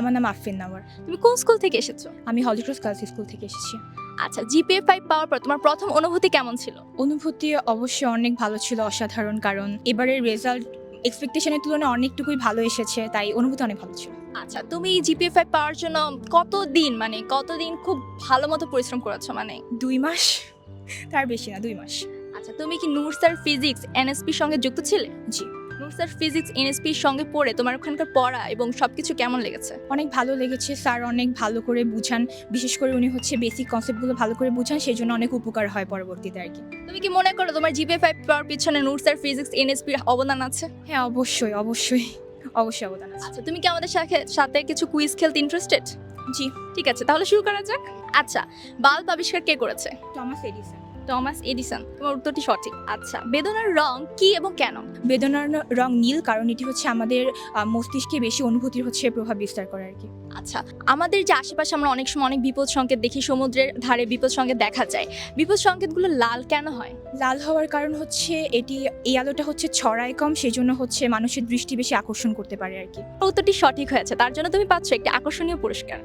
আমার নাম আফরিন নাওয়ার। তুমি কোন স্কুল থেকে এসেছ? আমি হলিক্রস গার্লস স্কুল থেকে এসেছি। আচ্ছা জিপিএ ফাইভ পাওয়ার পর তোমার প্রথম অনুভূতি কেমন ছিল? অনুভূতি অবশ্যই অনেক ভালো ছিল অসাধারণ কারণ এবারের রেজাল্ট এক্সপেকটেশনের তুলনায় অনেকটুকুই ভালো এসেছে তাই অনুভূতি অনেক ভালো ছিল। আচ্ছা তুমি জিপিএ ফাইভ পাওয়ার জন্য কতদিন মানে কতদিন খুব ভালো মতো পরিশ্রম করেছ মানে? দুই মাস? তার বেশি না দুই মাস। আচ্ছা তুমি কি নুরসার ফিজিক্স এনএসপির সঙ্গে যুক্ত ছিলে? জি। নুরসার ফিজিক্স এনএসপির সঙ্গে পড়ে তোমার ওখানকার পড়া এবং সবকিছু কেমন লেগেছে? অনেক ভালো লেগেছে স্যার অনেক ভালো করে বুঝান। বিশেষ করে উনি হচ্ছে বেসিক কনসেপ্টগুলো ভালো করে বুঝান সেই জন্য অনেক উপকার হয় পরবর্তীতে আর কি। তুমি কি মনে করো তোমার জিপিএ ফাইভ পাওয়ার পিছনে নুরসার ফিজিক্স এনএসপির অবদান আছে? হ্যাঁ অবশ্যই অবশ্যই অবশ্যই অবদান আছে। আচ্ছা তুমি কি আমাদের সাথে সাথে কিছু কুইজ খেলতে ইন্টারেস্টেড জি। ঠিক আছে তাহলে শুরু করা যাক। আচ্ছা বাল্ব আবিষ্কার কে করেছে? টমাস এডিসন টমাস এডিসন তোমার উত্তরটি সঠিক। আচ্ছা বেদনার রং কি এবং কেন? বেদনার রং নীল কারণ এটি হচ্ছে আমাদের মস্তিষ্কে বেশি অনুভূতির হচ্ছে প্রভাব বিস্তার করে আর কি। আচ্ছা আমাদের যে আশেপাশে আমরা অনেক সময় অনেক বিপদ সংকেত দেখি সমুদ্রের ধারে বিপদ সংকেত দেখা যায়। বিপদ সংকেতগুলো লাল কেন হয়? লাল হওয়ার কারণ হচ্ছে এটি এই আলোটা হচ্ছে ছড়ায় কম সেই জন্য হচ্ছে মানুষের দৃষ্টি বেশি আকর্ষণ করতে পারে আর কি। উত্তরটি সঠিক হয়েছে তার জন্য তুমি পাচ্ছ একটি আকর্ষণীয় পুরস্কার।